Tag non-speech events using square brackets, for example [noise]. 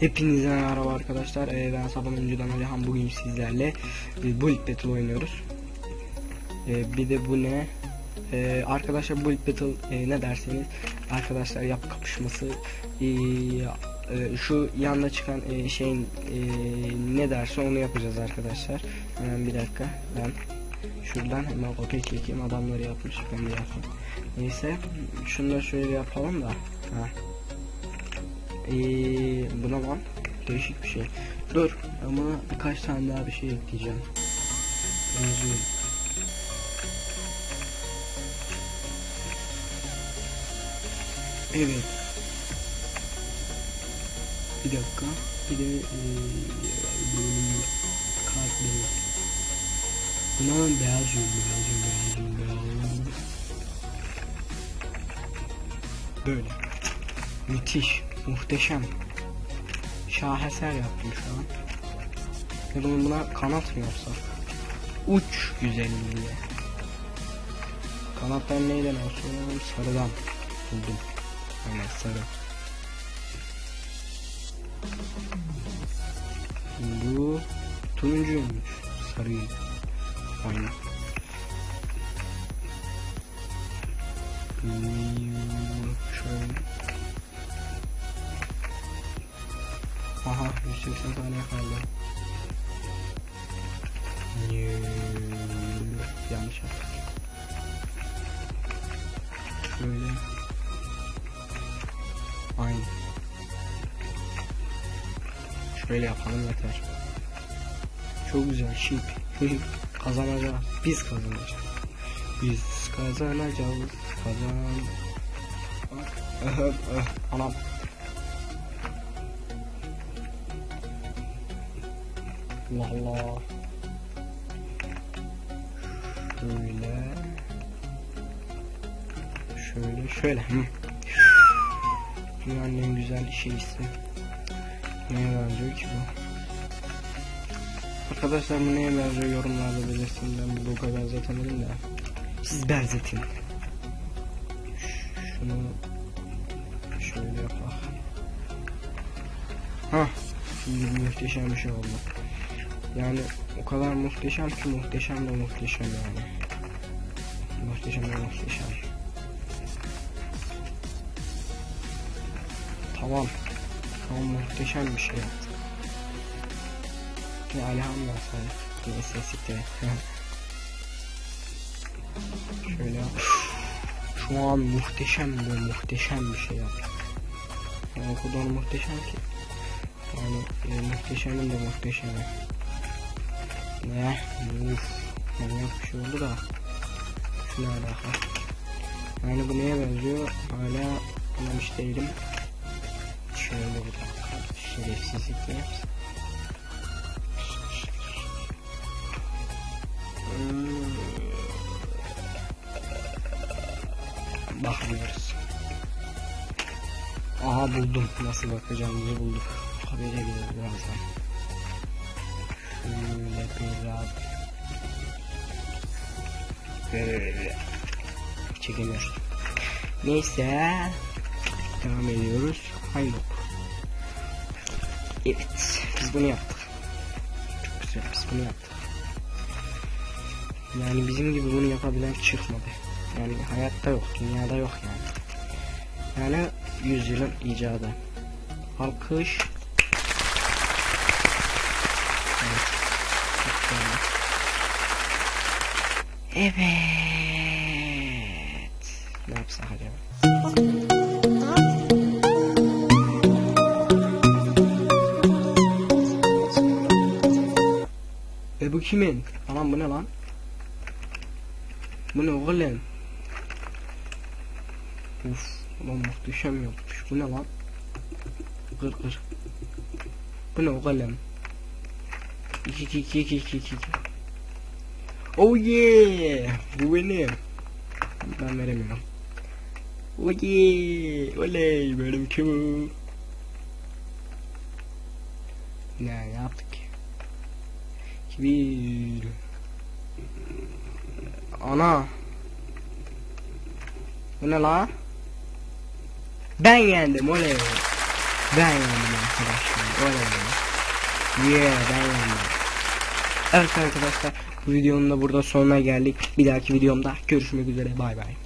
Hepinize merhaba arkadaşlar. Ee, ben Saban Öncü'den Alihan. Bugün sizlerle e, Bullet Battle oynuyoruz. Ee, bir de bu ne? Ee, arkadaşlar Bullet Battle e, ne derseniz arkadaşlar yap kapışması Ee, e, şu yanda çıkan e, şeyin e, ne derse onu yapacağız arkadaşlar. Hemen bir dakika ben şuradan hemen kopya çekeyim adamları yapmış ben de yapayım. Neyse şunu da şöyle yapalım da. Ha. Ee, buna lan değişik bir şey. Dur ama birkaç tane daha bir şey ekleyeceğim. Benziyor. Evet. Bir dakika. Bir de ee, kart. Buna beyaz yün, beyaz yün, beyaz yün, beyaz. Böyle. Müthiş, muhteşem. Şaheser yaptım şu an. Ya buna kanat mı yapsak? Uç güzelliğiyle. Kanatlar neyden olsun? Sarıdan buldum. Hemen sarı. Bu turuncuymuş. Sarıyı. Aynı. Hmm, Şöyle. Aha 180 tane kaldı. Yanlış yaptık. Şöyle. Aynı. Şöyle yapalım yeter. Çok güzel şık. [laughs] Kazanacağız. Biz kazanacağız. Biz kazanacağız. Kazan. [laughs] Anam. Allah. Şöyle. Şöyle şöyle. Dünyanın en güzel şeysi. Neye benziyor ki bu? Arkadaşlar bu neye benziyor yorumlarda belirtin. Ben bu logo benzetemedim de. Siz benzetin. Şunu şöyle yapalım. Hah. Muhteşem bir şey oldu. Yani o kadar muhteşem ki muhteşem de muhteşem yani. Muhteşem de muhteşem. Tamam. Tamam muhteşem bir şey yaptık. Ya Alihamdülillah sana. Neyse siktir. [laughs] Şöyle. Şu an muhteşem ve muhteşem bir şey yaptık. Yani o kadar muhteşem ki. Yani e, muhteşemin de muhteşemi. Ne? Uf. Manyak bir şey oldu da. Şu ne? Yani bu neye benziyor? Hala anlamış değilim. Şöyle bir dakika. Şerefsizlik yapsın? Hmm. Bakmıyoruz. Aha buldum. Nasıl bakacağımızı bulduk. Habere gidelim birazdan. Şöyle biraz. Böyle. Çekemiyoruz. Neyse. Devam ediyoruz. Hayır. Evet. Biz bunu yaptık. Çok güzel. Biz bunu yaptık. Yani bizim gibi bunu yapabilen çıkmadı. Yani hayatta yok. Dünyada yok yani. Yani yüzyılın icadı. Alkış. Evet. Güzel. Evet. Ne yapsak acaba? E bu kimin? Anam bu ne lan? Bu ne oğlum? Uf, ulan muhteşem yapmış. Bu ne lan? Kır kır. Bu ne oğlum? 2 2 2 2 2 2 Oh yeah! Bu benim. Ben veremiyorum. Oh yeah! Oley! Benim kim o? Ne yaptık? Bir. Ana. Bu ne la? Ben yendim oley. Ben yendim arkadaşlar. Yani. Yeah ben yendim. Evet arkadaşlar bu videonun da burada sonuna geldik. Bir dahaki videomda görüşmek üzere bay bay.